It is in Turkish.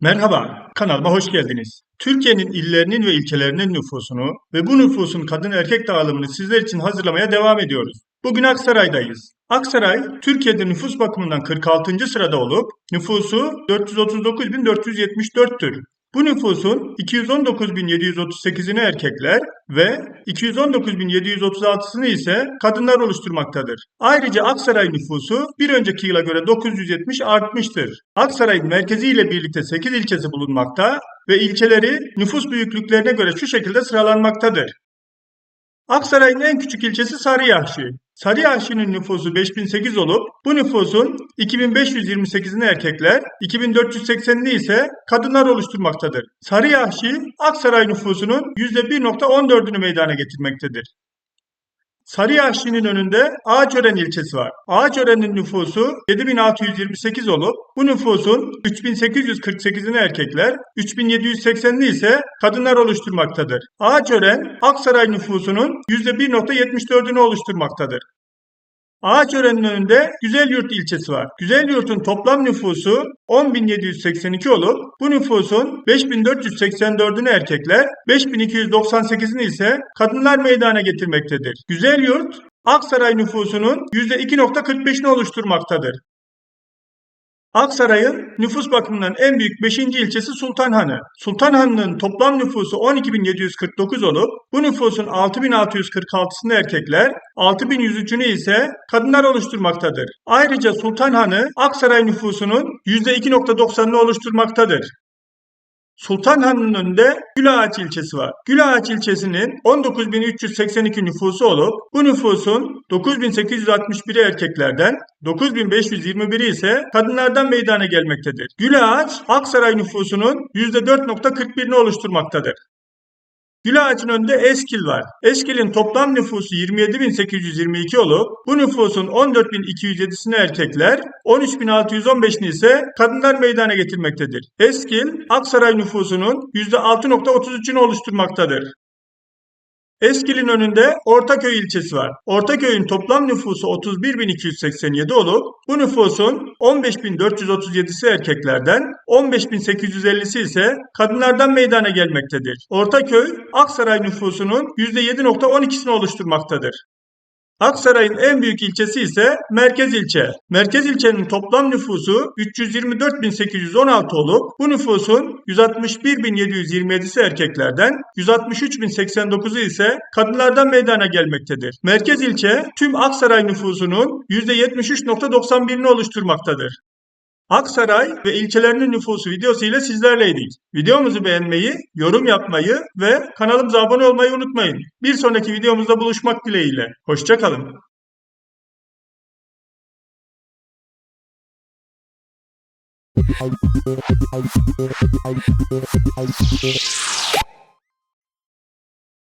Merhaba, kanalıma hoş geldiniz. Türkiye'nin illerinin ve ilçelerinin nüfusunu ve bu nüfusun kadın erkek dağılımını sizler için hazırlamaya devam ediyoruz. Bugün Aksaray'dayız. Aksaray, Türkiye'de nüfus bakımından 46. sırada olup nüfusu 439.474'tür. Bu nüfusun 219.738'ini erkekler ve 219.736'sını ise kadınlar oluşturmaktadır. Ayrıca Aksaray nüfusu bir önceki yıla göre 970 artmıştır. Aksaray'ın merkezi ile birlikte 8 ilçesi bulunmakta ve ilçeleri nüfus büyüklüklerine göre şu şekilde sıralanmaktadır. Aksaray'ın en küçük ilçesi Sarıyahşi. Sarıyahşi'nin nüfusu 5008 olup bu nüfusun 2528'ini erkekler, 2480'ini ise kadınlar oluşturmaktadır. Sarıyahşi, Aksaray nüfusunun %1.14'ünü meydana getirmektedir. Sarıyahşi'nin önünde Ağaçören ilçesi var. Ağaçören'in nüfusu 7628 olup bu nüfusun 3848'ini erkekler, 3780'ini ise kadınlar oluşturmaktadır. Ağaçören, Aksaray nüfusunun %1.74'ünü oluşturmaktadır. Ağaçören'in önünde Güzelyurt ilçesi var. Güzelyurt'un toplam nüfusu 10.782 olup bu nüfusun 5.484'ünü erkekler, 5.298'ini ise kadınlar meydana getirmektedir. Güzelyurt, Aksaray nüfusunun %2.45'ini oluşturmaktadır. Aksaray'ın nüfus bakımından en büyük 5. ilçesi Sultanhanı. Sultanhanı'nın toplam nüfusu 12.749 olup bu nüfusun 6.646'sını erkekler, 6.103'ünü ise kadınlar oluşturmaktadır. Ayrıca Sultanhanı Aksaray nüfusunun %2.90'ını oluşturmaktadır. Sultanhanı'nın önünde Gülağaç ilçesi var. Gülağaç ilçesinin 19.382 nüfusu olup bu nüfusun 9.861'i erkeklerden 9.521'i ise kadınlardan meydana gelmektedir. Gülağaç Aksaray nüfusunun %4.41'ini oluşturmaktadır. Gülağaç'ın önünde Eskil var. Eskil'in toplam nüfusu 27.822 olup bu nüfusun 14.207'sini erkekler, 13.615'ini ise kadınlar meydana getirmektedir. Eskil, Aksaray nüfusunun %6.33'ünü oluşturmaktadır. Eskil'in önünde Ortaköy ilçesi var. Ortaköy'ün toplam nüfusu 31.287 olup bu nüfusun 15.437'si erkeklerden 15.850'si ise kadınlardan meydana gelmektedir. Ortaköy Aksaray nüfusunun %7.12'sini oluşturmaktadır. Aksaray'ın en büyük ilçesi ise Merkez ilçe. Merkez ilçenin toplam nüfusu 324.816 olup bu nüfusun 161.727'si erkeklerden 163.089'u ise kadınlardan meydana gelmektedir. Merkez ilçe tüm Aksaray nüfusunun %73.91'ini oluşturmaktadır. Aksaray ve ilçelerinin nüfusu videosu ile sizlerleydik. Videomuzu beğenmeyi, yorum yapmayı ve kanalımıza abone olmayı unutmayın. Bir sonraki videomuzda buluşmak dileğiyle. Hoşçakalın.